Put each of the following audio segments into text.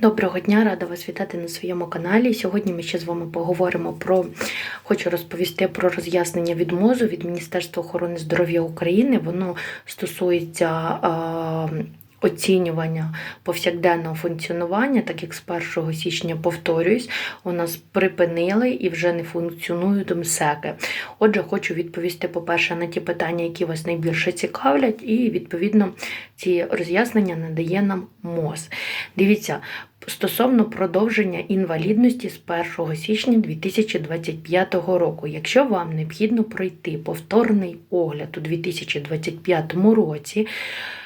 Доброго дня, рада вас вітати на своєму каналі. Сьогодні ми ще з вами поговоримо про хочу розповісти про роз'яснення від МОЗу від Міністерства охорони здоров'я України. Воно стосується е, оцінювання повсякденного функціонування, так як з 1 січня повторююсь, у нас припинили і вже не функціонують МСЕКи. Отже, хочу відповісти, по-перше, на ті питання, які вас найбільше цікавлять, і відповідно ці роз'яснення надає нам МОЗ. Дивіться. Стосовно продовження інвалідності з 1 січня 2025 року, якщо вам необхідно пройти повторний огляд у 2025 році,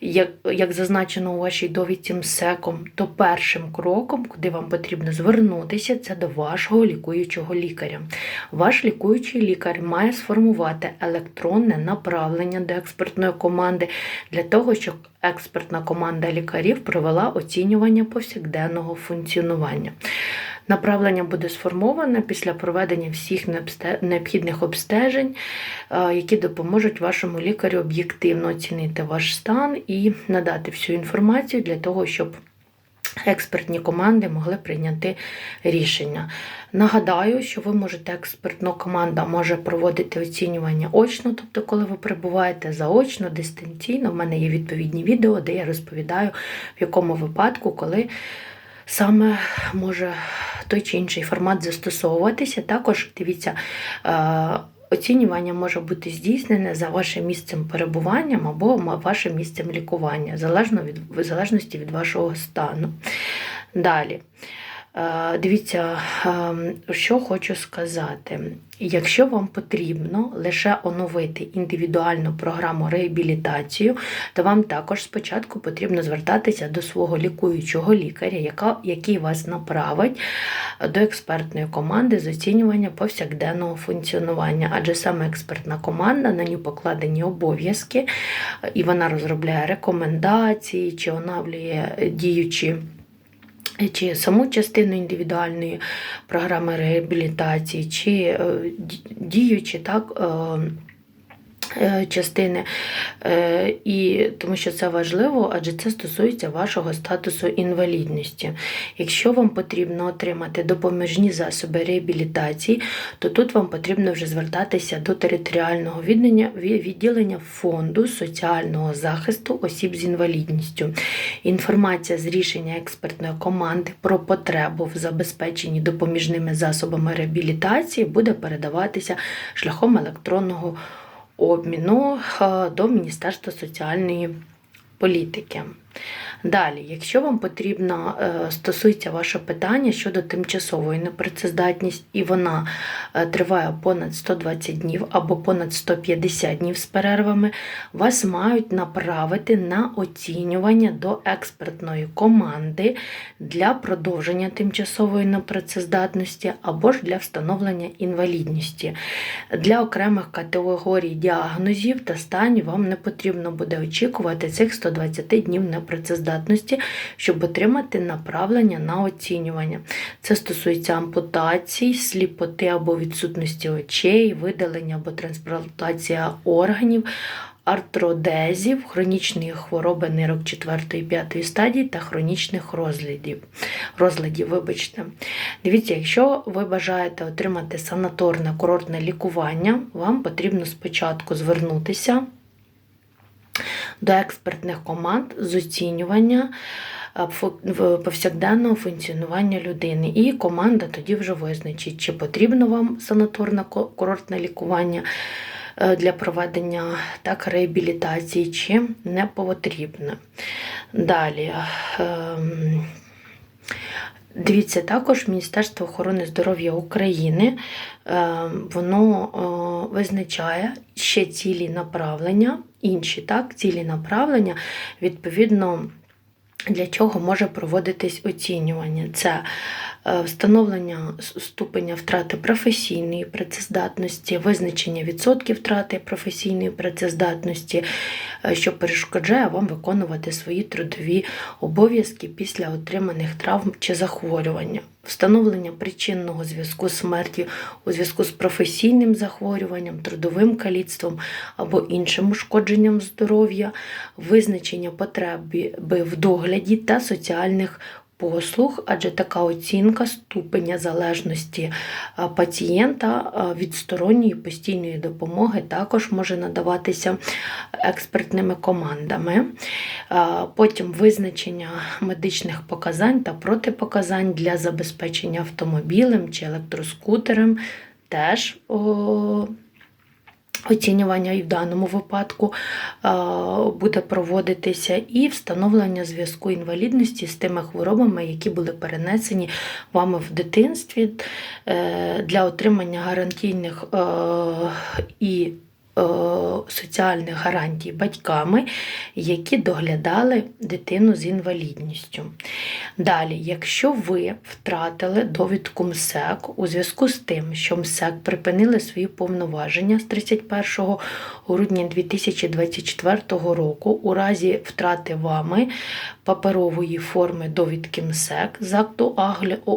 як, як зазначено у вашій довідці МСЕКом, то першим кроком, куди вам потрібно звернутися, це до вашого лікуючого лікаря. Ваш лікуючий лікар має сформувати електронне направлення до експертної команди для того, щоб експертна команда лікарів провела оцінювання повсякденного функціонування. Направлення буде сформоване після проведення всіх необхідних обстежень, е, які допоможуть вашому лікарю об'єктивно оцінити ваш стан і надати всю інформацію для того, щоб експертні команди могли прийняти рішення. Нагадаю, що ви можете, експертна команда може проводити оцінювання очно, тобто, коли ви перебуваєте заочно, дистанційно. У мене є відповідні відео, де я розповідаю, в якому випадку, коли саме може той чи інший формат застосовуватися. Також дивіться. Е, оцінювання може бути здійснене за вашим місцем перебування або вашим місцем лікування, залежно від, в залежності від вашого стану. Далі. Е, дивіться, ем, що хочу сказати. Якщо вам потрібно лише оновити індивідуальну програму реабілітацію, то вам також спочатку потрібно звертатися до свого лікуючого лікаря, який вас направить до експертної команди з оцінювання повсякденного функціонування. Адже саме експертна команда на нього покладені обов'язки, і вона розробляє рекомендації чи оновлює діючі чи саму частину індивідуальної програми реабілітації, чи е, діючі так. Е, частини, е, і тому що це важливо, адже це стосується вашого статусу інвалідності. Якщо вам потрібно отримати допоміжні засоби реабілітації, то тут вам потрібно вже звертатися до територіального відділення фонду соціального захисту осіб з інвалідністю. Інформація з рішення експертної команди про потребу в забезпеченні допоміжними засобами реабілітації буде передаватися шляхом електронного обміну е, до Міністерства соціальної політики. Далі, якщо вам потрібно, е, стосується ваше питання щодо тимчасової непрацездатності, і вона е, триває понад 120 днів або понад 150 днів з перервами, вас мають направити на оцінювання до експертної команди для продовження тимчасової непрацездатності або ж для встановлення інвалідності. Для окремих категорій діагнозів та станів вам не потрібно буде очікувати цих 120 днів непрацездатності працездатності, щоб отримати направлення на оцінювання. Це стосується ампутацій, сліпоти або відсутності очей, видалення або трансплантація органів. Артродезів, хронічної хвороби нирок 4 5 стадії та хронічних розладів. розладів. Вибачте. Дивіться, якщо ви бажаєте отримати санаторне курортне лікування, вам потрібно спочатку звернутися до експертних команд з оцінювання е, повсякденного функціонування людини. І команда тоді вже визначить, чи потрібно вам санаторне курортне лікування е, для проведення так реабілітації, чи не потрібне. Далі. Дивіться, також Міністерство охорони здоров'я України е, воно е, визначає ще цілі направлення, інші так, цілі направлення, відповідно, для чого може проводитись оцінювання. Це встановлення ступеня втрати професійної працездатності, визначення відсотків втрати професійної працездатності, е, що перешкоджає вам виконувати свої трудові обов'язки після отриманих травм чи захворювання. Встановлення причинного зв'язку смерті у зв'язку з професійним захворюванням, трудовим каліцтвом або іншим ушкодженням здоров'я, визначення потреби в догляді та соціальних послуг, адже така оцінка ступеня залежності е, пацієнта е, від сторонньої постійної допомоги також може надаватися експертними командами. Е, Потім визначення медичних показань та протипоказань для забезпечення автомобілем чи електроскутером теж оцінювання і в даному випадку е, буде проводитися, і встановлення зв'язку інвалідності з тими хворобами, які були перенесені вами в дитинстві. Е, для отримання гарантійних е, і соціальних гарантій батьками, які доглядали дитину з інвалідністю. Далі, якщо ви втратили довідку МСЕК у зв'язку з тим, що МСЕК припинили свої повноваження з 31 грудня 2024 року, у разі втрати вами паперової форми довідки МСЕК з акту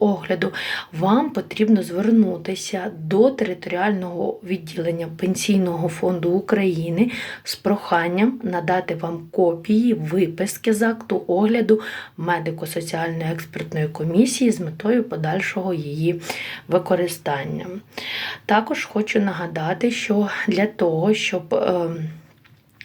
огляду, вам потрібно звернутися до територіального відділення Пенсійного фонду України з проханням надати вам копії виписки з акту огляду медико-соціальної експертної комісії з метою подальшого її використання. Також хочу нагадати, що для того, щоб е,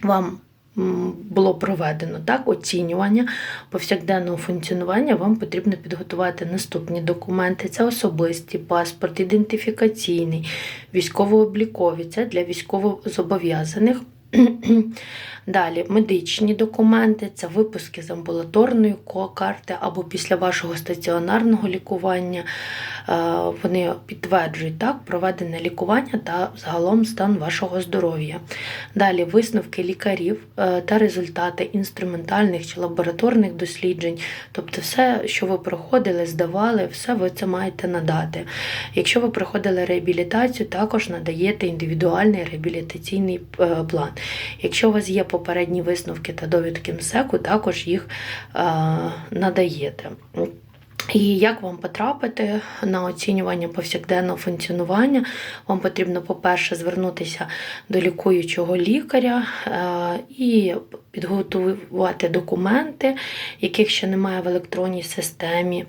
вам було проведено так, оцінювання повсякденного функціонування, вам потрібно підготувати наступні документи: це особисті, паспорт, ідентифікаційний, військово-облікові, це для військовозобов'язаних. Далі медичні документи, це випуски з амбулаторної карти або після вашого стаціонарного лікування. Е, Вони підтверджують так, проведене лікування та загалом стан вашого здоров'я. Далі висновки лікарів е, та результати інструментальних чи лабораторних досліджень, тобто все, що ви проходили, здавали, все ви це маєте надати. Якщо ви проходили реабілітацію, також надаєте індивідуальний реабілітаційний е, план. Якщо у вас є попередні висновки та довідки МСЕКу, також їх надаєте. І як вам потрапити на оцінювання повсякденного функціонування? Вам потрібно, по-перше, звернутися до лікуючого лікаря е, і підготувати документи, яких ще немає в електронній системі.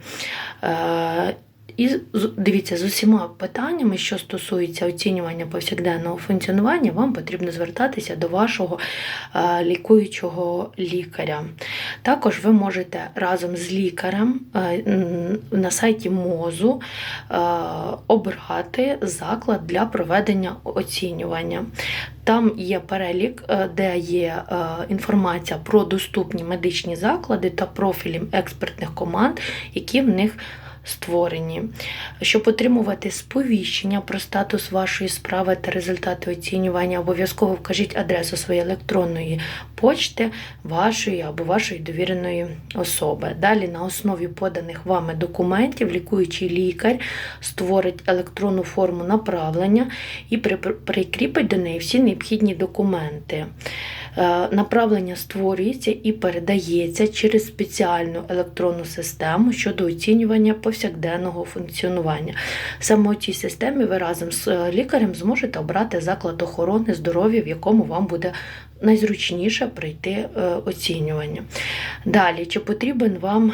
І дивіться, з усіма питаннями, що стосуються оцінювання повсякденного функціонування, вам потрібно звертатися до вашого е, лікуючого лікаря. Також ви можете разом з лікарем е, на сайті МОЗу е, обрати заклад для проведення оцінювання. Там є перелік, де є інформація про доступні медичні заклади та профілі експертних команд, які в них створені. Щоб отримувати сповіщення про статус вашої справи та результати оцінювання, обов'язково вкажіть адресу своєї електронної почти вашої або вашої довіреної особи. Далі, на основі поданих вами документів, лікуючий лікар створить електронну форму направлення і прикріпить до неї всі необхідні документи. Е, Направлення створюється і передається через спеціальну електронну систему щодо оцінювання повсякденного функціонування. Саме у цій системі ви разом з е, лікарем зможете обрати заклад охорони здоров'я, в якому вам буде найзручніше пройти е, оцінювання. Далі, чи потрібен вам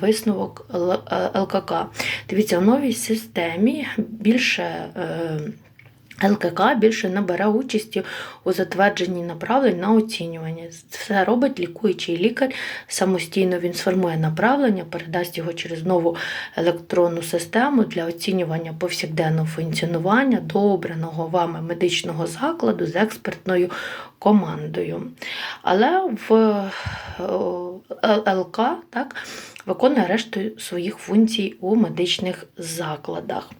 висновок ЛКК? Дивіться, у новій системі більше. ЛКК більше не бере участі у затвердженні направлень на оцінювання. Це робить лікуючий лікар самостійно. Він сформує направлення, передасть його через нову електронну систему для оцінювання повсякденного функціонування до обраного вами медичного закладу з експертною командою. Але в е, ЛК так, виконує решту своїх функцій у медичних закладах.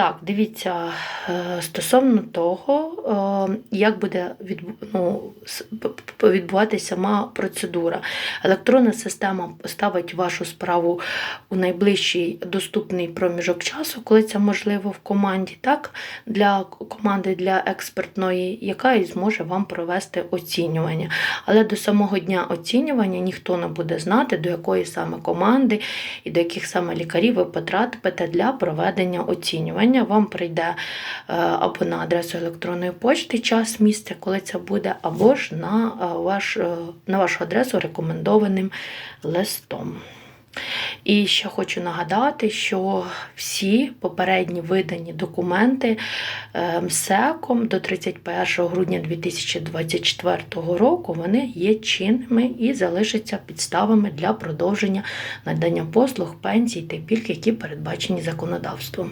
Так, дивіться, е, стосовно того, е, як буде ну, відбуватися сама процедура. Електронна система ставить вашу справу у найближчий доступний проміжок часу, коли це можливо в команді, так, для команди для експертної, яка і зможе вам провести оцінювання. Але до самого дня оцінювання ніхто не буде знати, до якої саме команди і до яких саме лікарів ви потрапите для проведення оцінювання. Вам прийде е, або на адресу електронної почти час, місце, коли це буде, або ж на, е, ваш, е, на вашу адресу рекомендованим листом. І ще хочу нагадати, що всі попередні видані документи МСЕКом до 31 грудня 2024 року вони є чинними і залишаться підставами для продовження надання послуг, пенсій та пільг, які передбачені законодавством.